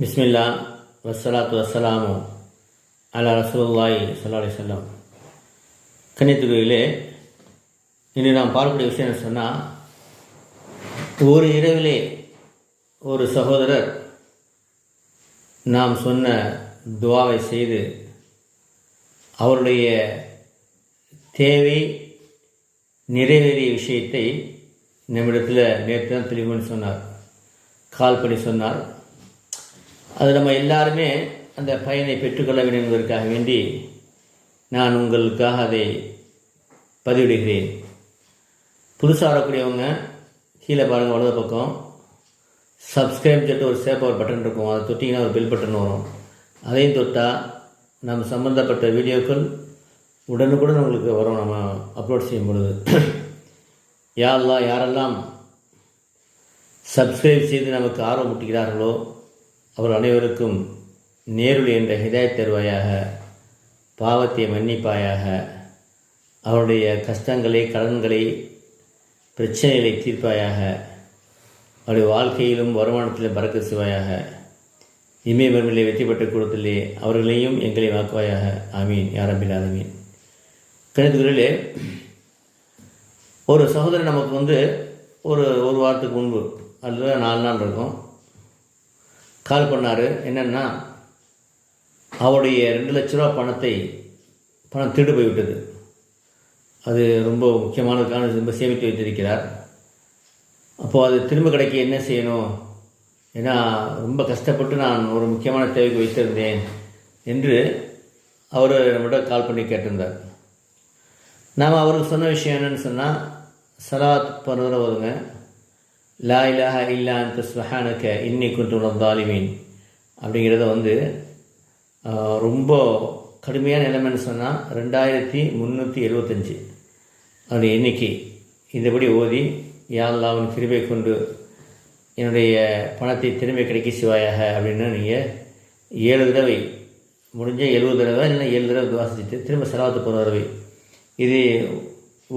பிஸ்மில்லா வசலாத்து வஸ்ஸலாமு அலா ரசூல்லாய் சல்லா அலி சொல்லம் கன்னித்துறையிலே இன்று நாம் பார்க்கக்கூடிய விஷயம் என்ன சொன்னால் ஒரு இரவிலே ஒரு சகோதரர் நாம் சொன்ன துவாவை செய்து அவருடைய தேவை நிறைவேறிய விஷயத்தை நம்மிடத்தில் நேற்று தான் தெளிவுன்னு சொன்னார். கால் பண்ணி சொன்னார். அது நம்ம எல்லாருமே அந்த பயனை பெற்றுக்கொள்ள வேண்டும் என்பதற்காக வேண்டி நான் உங்களுக்காக அதை பதிவிடுகிறேன். புதுசாக வரக்கூடியவங்க கீழே பாருங்கள் வலது பக்கம். சப்ஸ்கிரைப் சொல்லிட்டு ஒரு சேப் ஒரு பட்டன் இருக்கும். அதை தொட்டிங்கன்னா ஒரு பெல் பட்டன் வரும். அதையும் தொட்டால் நம்ம சம்மந்தப்பட்ட வீடியோக்கள் உடனுக்குடன் உங்களுக்கு வரும். நம்ம அப்லோட் செய்யும் பொழுது. யாரெல்லாம் யாரெல்லாம் சப்ஸ்கிரைப் செய்து நமக்கு ஆர்வம் முட்டுகிறார்களோ அவர் அனைவருக்கும் நேருள் என்ற ஹிதாயத் தருவாயாக பாவத்தை மன்னிப்பாயாக அவருடைய கஷ்டங்களை கடன்களை பிரச்சனைகளை தீர்ப்பாயாக அவருடைய வாழ்க்கையிலும் வருமானத்திலும் பறக்க செய்வாயாக. இமய மருமிலே வெற்றி பெற்ற கூடத்திலே அவர்களையும் எங்களையும் ஆக்குவாயாக ஆமீன். யாரம்பில் ஆமீன் கணிதங்களிலே ஒரு சகோதரன் நமக்கு வந்து ஒரு ஒரு வாரத்துக்கு முன்பு அல்லது நாலு நாள் இருக்கும் கால் பண்ணார். என்னென்னா அவருடைய ரெண்டு லட்ச ரூபா பணத்தை பணம் திருடு போய்விட்டது. அது ரொம்ப முக்கியமானதுக்கான ரொம்ப சேமித்து வைத்திருக்கிறார். அப்போது அது திரும்ப கிடைக்க என்ன செய்யணும்? ஏன்னா ரொம்ப கஷ்டப்பட்டு நான் ஒரு முக்கியமான தேவைக்கு வைத்திருந்தேன் என்று அவர் நம்மிடம் கால் பண்ணி கேட்டிருந்தார். நாம் அவருக்கு சொன்ன விஷயம் என்னன்னு சொன்னால் சலாத் பண்ணுற வருங்க லா இலாஹ இல்லா அந்த ஸ்மஹானக்க இன்னி குன்றுள்ள தாலிமீன் அப்படிங்கிறத வந்து ரொம்ப கடுமையான நிலைமைன்னு சொன்னால் ரெண்டாயிரத்தி முந்நூற்றி எழுபத்தஞ்சி அவருடைய எண்ணிக்கை இந்தபடி ஓதி யாழ்லாவின் கிருபை கொண்டு என்னுடைய பணத்தை திரும்பி கிடைக்க சிவாயாக அப்படின்னு நீங்கள் ஏழு தடவை முடிஞ்ச எழுபது தடவை இல்லை ஏழு தடவை துவா செஞ்சுட்டு திரும்ப செலவாத்து போகிற தடவை. இது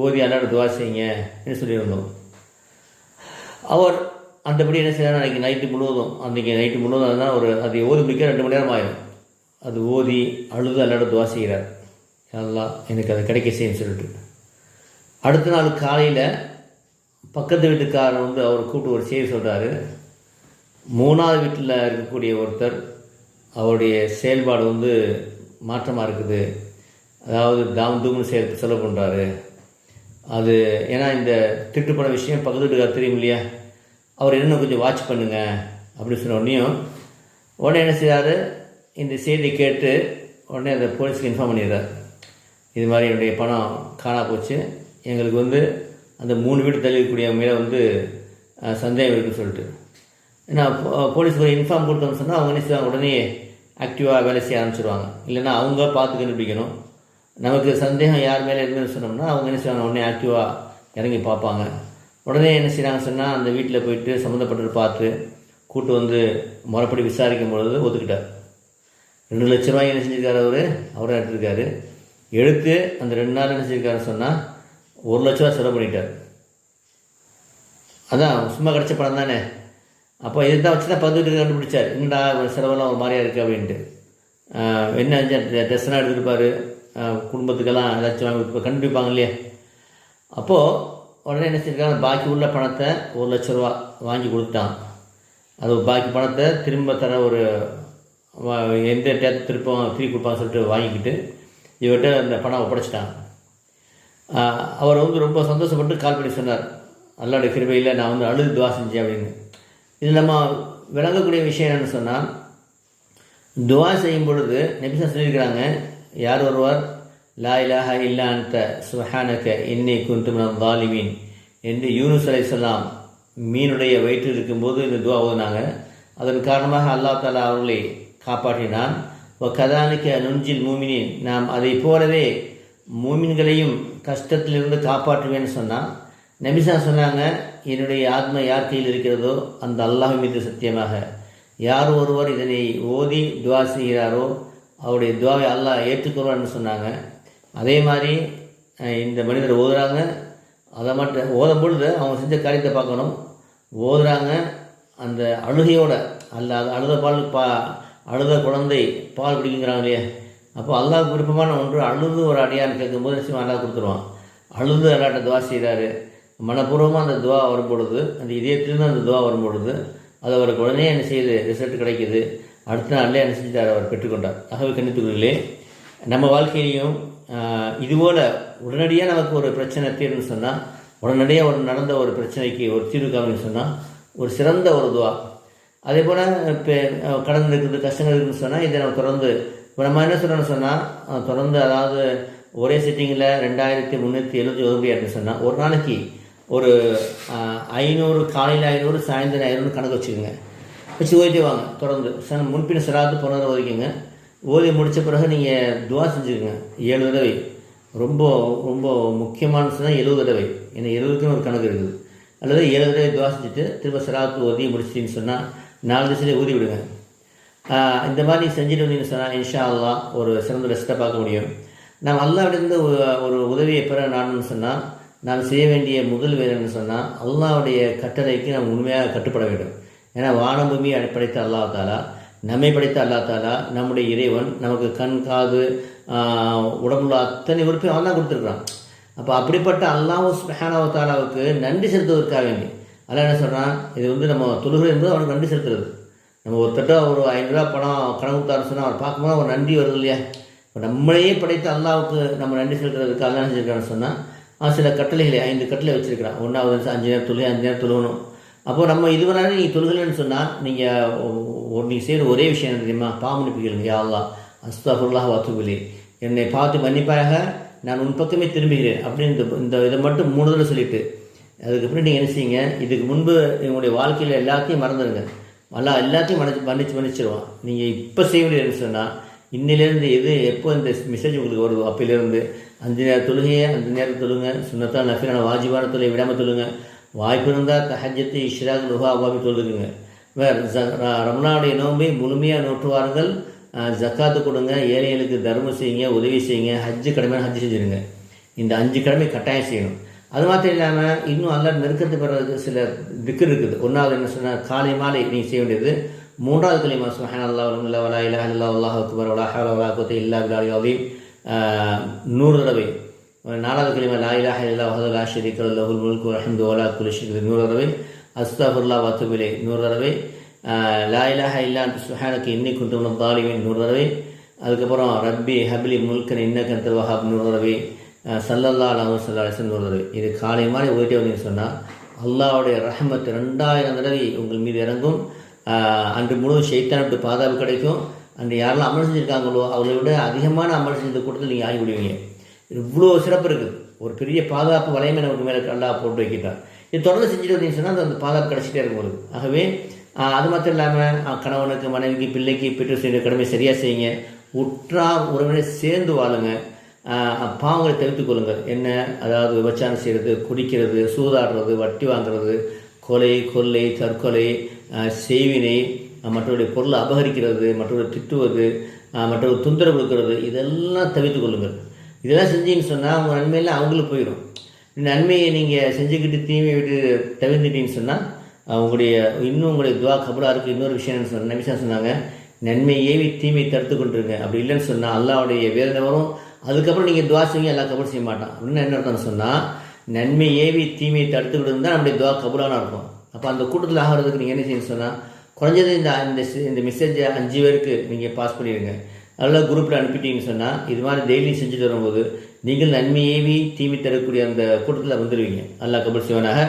ஓதி அல்லாட துவா செய்யுங்க என்று சொல்லியிருந்தோம். அவர் அந்தபடி என்ன செய்யறாரு அன்றைக்கி நைட்டு முழுவதும் அன்றைக்கி நைட்டு முழுவதும் அதுதான் ஒரு அது ஓதி முடிக்க ரெண்டு மணி நேரம் ஆயிடும் அது ஓதி அழுது அல்லாட துவா செய்கிறார். எல்லாம் எனக்கு அது கிடைக்க செய்யும் சொல்லிட்டு. அடுத்த நாள் காலையில் பக்கத்து வீட்டுக்காரர் வந்து அவர் கூப்பிட்டு ஒரு செய்தி சொல்கிறாரு மூணாவது வீட்டில் இருக்கக்கூடிய ஒருத்தர் அவருடைய செயல்பாடு வந்து மாற்றமாக இருக்குது. அதாவது தாம் தூம்னு செயல் செலவு பண்ணுறாரு அது ஏன்னா இந்த திட்டு போன விஷயம் பக்கத்து வீட்டுக்கார் தெரியும் இல்லையா? அவர் என்ன கொஞ்சம் வாட்ச் பண்ணுங்கள் அப்படின்னு சொன்ன உடனேயும் உடனே என்ன செய்றாரு? இந்த செய்தி கேட்டு உடனே அந்த போலீஸ்க்கு இன்ஃபார்ம் பண்ணிடுறார். இது மாதிரி என்னுடைய பணம் காணா போச்சு. எங்களுக்கு வந்து அந்த மூணு வீடு தள்ளிக்கூடிய மேலே வந்து சந்தேகம் இருக்குன்னு சொல்லிட்டு. ஏன்னா போ- போலீஸ் ஒரு இன்ஃபார்ம் கொடுத்தோம்னு சொன்னால் அவங்க என்ன செய்வாங்க? உடனே ஆக்டிவாக வேலை செய்ய ஆரம்பிச்சிடுவாங்க இல்லைன்னா அவங்க பார்த்து கண்டுபிடிக்கணும். நமக்கு சந்தேகம் யார் மேலே இருக்குதுன்னு சொன்னோம்னா அவங்க என்ன செய்வாங்க? உடனே ஆக்டிவாக இறங்கி பார்ப்பாங்க. உடனே என்ன செய்கிறாங்க சொன்னால் அந்த வீட்டில் போயிட்டு சம்மந்தப்பட்டது பார்த்து கூட்டு வந்து முறைப்படி விசாரிக்கும் பொழுது ஒத்துக்கிட்டார். ரெண்டு லட்ச ரூபாய் என்ன செஞ்சிருக்காரு அவர்? அவரும் எடுத்திருக்காரு. எடுத்து அந்த ரெண்டு நாள் என்ன செஞ்சிருக்காருன்னு சொன்னால் ஒரு லட்ச ரூபா செலவு பண்ணிட்டார். அதான் சும்மா கிடச்ச படம் தானே. அப்போ இதை தான் வச்சு தான் பதுட்டு கண்டுபிடிச்சார். என்னடா செலவெல்லாம் ஒரு மாதிரியாக இருக்குது அப்படின்ட்டு. என்ன ட்ரெஸ்லாம் எடுத்துருப்பார் குடும்பத்துக்கெல்லாம் ஏதாச்சும் வாங்கி இப்போ கண்டுபிடிப்பாங்க இல்லையா? அப்போது உடனே என்ன செஞ்சிருக்காங்க? பாக்கி உள்ள பணத்தை ஒரு லட்ச ரூபா வாங்கி கொடுத்தான். அது பாக்கி பணத்தை திரும்ப தர ஒரு எந்த டேத்து திருப்பம் திருப்பி கொடுப்பான்னு சொல்லிட்டு வாங்கிக்கிட்டு இவர்கிட்ட அந்த பணம் ஒப்படைச்சிட்டான் அவர் வந்து ரொம்ப சந்தோஷப்பட்டு கால் பண்ணி சொன்னார். அல்லாடைய கிருபையில் நான் வந்து அழுது துவா செஞ்சேன் அப்படின்னு. இது நம்ம விளங்கக்கூடிய விஷயம் என்னன்னு சொன்னால் துவா செய்யும் பொழுது நெபிசா சொல்லியிருக்கிறாங்க யார் ஒருவர்? லா இலாஹ இல்லா அந்த சுஹானக இன்னை குந்து மினல் தாலிமீன் என்று யூனுஸ் அலைஹிஸ்ஸலாம் மீனுடைய வயிற்றில் இருக்கும்போது இந்த துவா ஓதுனாங்க. அதன் காரணமாக அல்லாஹ் தாலா அவர்களை காப்பாற்றினான். ஓ கதானிக்க நுஞ்சில் மூமினின். நாம் அதை போலவே மூமின்களையும் கஷ்டத்திலிருந்து காப்பாற்றுவேன்னு சொன்னால் நபிசா சொன்னாங்க என்னுடைய ஆத்மா யார் கையில் இருக்கிறதோ அந்த அல்லாஹ் மீது சத்தியமாக. யார் ஒருவர் இதனை ஓதி துவா செய்கிறாரோ அவருடைய துவாவை அல்லாஹ் ஏற்றுக்கொள்வான்னு சொன்னாங்க. அதே மாதிரி இந்த மனிதர் ஓதுறாங்க. அதை மட்டும் ஓதும் பொழுது அவங்க செஞ்ச காரியத்தை பார்க்கணும். ஓதுறாங்க. அந்த அழுகையோட அல்ல அழுத பால் பா அழுத குழந்தை பால் குடிக்குங்கிறாங்க இல்லையா? அப்போ அல்லாஹ் விருப்பமான ஒன்று அழுது ஒரு அடியான்னு கேட்கும்போது நிச்சயமாக அல்லா கொடுத்துருவான். அழுது அல்லாட்ட துவா செய்கிறாரு மனப்பூர்வமாக அந்த துவா வரும்பொழுது அந்த இதயத்திலிருந்து அந்த துவா வரும் பொழுது அது அவருக்கு உடனே என்ன செய்யுது? ரிசல்ட் கிடைக்கிது. அடுத்த நாள்லேயே என்ன செஞ்சார் அவர் பெற்றுக்கொண்டார். ஆகவே கணித்துக்குள்ளே நம்ம வாழ்க்கையிலையும் இதுபோல் உடனடியாக நமக்கு ஒரு பிரச்சனை தீர்வுன்னு சொன்னால் உடனடியாக ஒரு நடந்த ஒரு பிரச்சனைக்கு ஒரு தீர்வு காமின்னு சொன்னால் ஒரு சிறந்த ஒரு துவா. அதே போல் இப்போ கடன் இருக்குது கஷ்டங்கள் இருக்குதுன்னு சொன்னால் இதை நம்ம தொடர்ந்து இப்போ நம்ம என்ன சொல்கிறோம்னு சொன்னால் தொடர்ந்து அதாவது ஒரே சிட்டிங்கில் ரெண்டாயிரத்தி முந்நூற்றி எழுபத்தி ஒன்பது சொன்னால் ஒரு நாளைக்கு ஒரு ஐநூறு காலையில் ஐநூறு சாயந்தரம் ஐநூறு கணக்கு வச்சுக்கோங்க. வச்சு ஓதிட்டே வாங்க. தொடர்ந்து. ச முன்பின் சிராத்து போனதை ஓதிக்கோங்க ஓதி முடித்த பிறகு நீங்கள் துவா செஞ்சுக்கோங்க. ஏழு தடவை. ரொம்ப ரொம்ப முக்கியமான எழுபது தடவை. ஏன்னா எழுபதுக்குன்னு ஒரு கணக்கு இருக்குது. அல்லது ஏழு தடவை துவா செஞ்சுட்டு திரும்ப சிராத்து ஓதி முடிச்சிட்டின்னு சொன்னால் நாலு திசையிலே ஊதி விடுங்க. இந்த மாதிரி செஞ்சுட்டு வந்தீங்கன்னு சொன்னால் இன்ஷா அல்லாஹ் ஒரு சிறந்த ரெஸ்ட்டை பார்க்க முடியும். நாம் அல்லாவிடந்து ஒரு- ஒரு உதவியை பெற நாடணும்னு சொன்னால் நாம் செய்ய வேண்டிய முதல் வேலைன்னு சொன்னால் அல்லாவுடைய கட்டளைக்கு நாம் உண்மையாக கட்டுப்பட வேண்டும். ஏன்னா வானபூமி பூமி படைத்த அல்லாஹ் தாலா நம்மை படைத்த அல்லா தாலா நம்முடைய இறைவன் நமக்கு கண் காது உடம்புல அத்தனை உறுப்பையும் அவன் தான் கொடுத்துருக்குறான். அப்போ அப்படிப்பட்ட அல்லாஹ் சுபஹானஹு தாலாவுக்கு நன்றி செலுத்துவதற்காக வேண்டி அல்லாஹ் என்ன சொல்கிறான் இது வந்து நம்ம தொழுகை என்பது அவனுக்கு நன்றி செலுத்துறது. நம்ம ஒருத்தட்ட ஒரு ஐநூறுரூவா பணம் கணக்கு கொடுத்தாரு சொன்னால் அவர் பார்க்கும்போது அவர் நன்றி வருது இல்லையா? இப்போ நம்மளையே படைத்த அல்லாவுக்கு நம்ம நன்றி செலுத்துறதுக்கு அல்லா செஞ்சுருக்கான்னு சொன்னால் சில கட்டளைகளை ஐந்து கட்டளை வச்சுருக்கிறான். ஒன்றாவது அஞ்சு நேரம் தொழில் அஞ்சு நேரம் தொழுகணும். அப்போது நம்ம இதுவரை நீங்கள் தொழுகலைன்னு சொன்னால் நீங்கள் நீங்கள் செய்கிற ஒரே விஷயம் என்ன தெரியுமா? பாமணிப்பு கேளுங்க யாவா அல்லா அஸ்தாஃபுல்லாஹ் வாத்துபிலி என்னை பார்த்து மன்னிப்பாக நான் உன் பக்கமே திரும்புகிறேன் அப்படின்னு இந்த இந்த இதை மட்டும் மூணு தடவை சொல்லிட்டு அதுக்கப்புறம் நீங்கள் என்ன செய்யுங்க? இதுக்கு முன்பு உங்களுடைய வாழ்க்கையில் எல்லாத்தையும் மறந்துடுங்க நல்லா எல்லாத்தையும் மன்னிச்சு மன்னிச்சு மன்னிச்சிருவான். நீங்கள் இப்போ செய்ய வேண்டியதுன்னு சொன்னால் இன்னிலேருந்து எது எப்போ இந்த மெசேஜ் உங்களுக்கு வருதோ அப்பிலேருந்து அஞ்சு நேரம் தொழுகையை அஞ்சு நேரம் தொழுங்க. சுண்ணத்தான் நஃபிலான வாஜிபான தொழிலை விடாமல் தொழுங்க. வாய்ப்பு இருந்தால் தஹஜத்தை இஷ்ராக் லுஹா அவாபி தொழுகுங்க வேறு ரமணாவுடைய நோம்பை முழுமையாக நோற்றுவார்கள். ஜக்காத்து கொடுங்க. ஏழைகளுக்கு தர்மம் செய்யுங்க உதவி செய்யுங்க. ஹஜ்ஜு கடமை ஹஜ்ஜு செஞ்சுருங்க. இந்த அஞ்சு கடமை கட்டாயம் செய்யணும். அது மாத்திரம் இல்லாமல் இன்னும் அல்ல நெருக்கத்து பெறதுக்கு சில திக்கு இருக்குது. ஒன்றாவது என்ன சொன்னால் காலை மாலை நீங்கள் செய்ய வேண்டியது. மூன்றாவது கலிமா சுஹான் அல்லா இல்லா வலா இலா இல்லா அல்லாஹ் அக்பர் வலா ஹவல இல்லா பிலாலி நூறு தடவை நாலாவது கலிமா லா இலாஹ இல்லா வஹது லா லஹுல் முல்கு ரஹம்து வலா நூறு தடவை. அஸ்தாஃபுல்லா வத்துபிலே நூறு தடவை. ஆஹ், லா இல்லா சுஹானுக்கு இன்னி குண்டு தாலிமின். நூறு தடவை. அதுக்கப்புறம் ரப்பி ஹபிலி முல்கன் இன்னக்கன் திருவஹாப் நூறு தடவை. சல்லல்லா அலஹு சல்லா நூறு தடவை. இது காலை மாதிரி ஓயிட்டே வந்தீங்கன்னு சொன்னால் அல்லாஹ்வுடைய ரஹமத் ரெண்டாயிரம் தடவை உங்கள் மீது இறங்கும். அன்று முழு சைத்தானுட்டு பாதுகாப்பு கிடைக்கும். அன்று யாரெல்லாம் அமல் செஞ்சுருக்காங்களோ அவங்களை விட அதிகமான அமல் செஞ்ச கூட்டத்தில் நீங்கள் ஆகி விடுவீங்க இவ்வளோ சிறப்பு இருக்குது. ஒரு பெரிய பாதுகாப்பு வளையமே நமக்கு மேலே நல்லா போட்டு வைக்கிட்டான் இது தொடர்ந்து செஞ்சுட்டு வந்தீங்கன்னு சொன்னால் அந்த பாதுகாப்பு கிடச்சிட்டே இருக்கும் போது. ஆகவே அது மாத்திரம் இல்லாமல் கணவனுக்கு மனைவிக்கு பிள்ளைக்கு பெற்றோர் செய்கிற கடமை சரியாக செய்யுங்க. உற்றார் உறவினர் சேர்ந்து வாழுங்க. பாவங்களை தவிர்த்து கொள்ளுங்கள் என்ன? அதாவது விபச்சாரம் செய்கிறது குடிக்கிறது சூதாடுறது வட்டி வாங்குறது கொலை கொள்ளை தற்கொலை செய்வினை மற்றவருடைய பொருளை அபகரிக்கிறது மற்றவரை திட்டுவது மற்றவர்கள் தொந்தரவு கொடுக்கிறது இதெல்லாம் தவிர்த்துக் கொள்ளுங்கள். இதெல்லாம் செஞ்சீங்கன்னு சொன்னால் உங்கள் நன்மையெல்லாம் அவங்களுக்கு போயிடும் நன்மையை நீங்கள் செஞ்சுக்கிட்டு தீமையை விட்டு தவிர்த்துட்டீங்கன்னு சொன்னால் உங்களுடைய இன்னும் உங்களுடைய துவா கபலாக இருக்குது இன்னொரு விஷயம் சொன்ன நிமிஷம் சொன்னாங்க நன்மை ஏவி தீமை தடுத்து கொண்டிருங்க அப்படி இல்லைன்னு சொன்னால் அல்லாவுடைய வேதனை வரும்? அதுக்கப்புறம் நீங்கள் துவா செய்வீங்க எல்லா கபலும் செய்ய மாட்டான். அப்படின்னு என்ன அர்த்தம்னு சொன்னால் நன்மை ஏவி தீமையை தடுத்துக்கிட்டு இருந்தால் நம்முடைய துவா கபலான இருக்கும் அப்போ அந்த கூட்டத்தில் ஆகிறதுக்கு நீங்கள் என்ன செய்யணும்னு சொன்னால் குறைஞ்சது இந்த இந்த மெசேஜை அஞ்சு பேருக்கு நீங்கள் பாஸ் பண்ணிடுங்க. நல்ல குரூப்பில் அனுப்பிட்டீங்கன்னு சொன்னால் இது மாதிரி டெய்லி செஞ்சுட்டு வரும்போது நீங்கள் நன்மையேவி தீமை தரக்கூடிய அந்த கூட்டத்தில் வந்துடுவீங்க நல்லா கபல் சிவனாக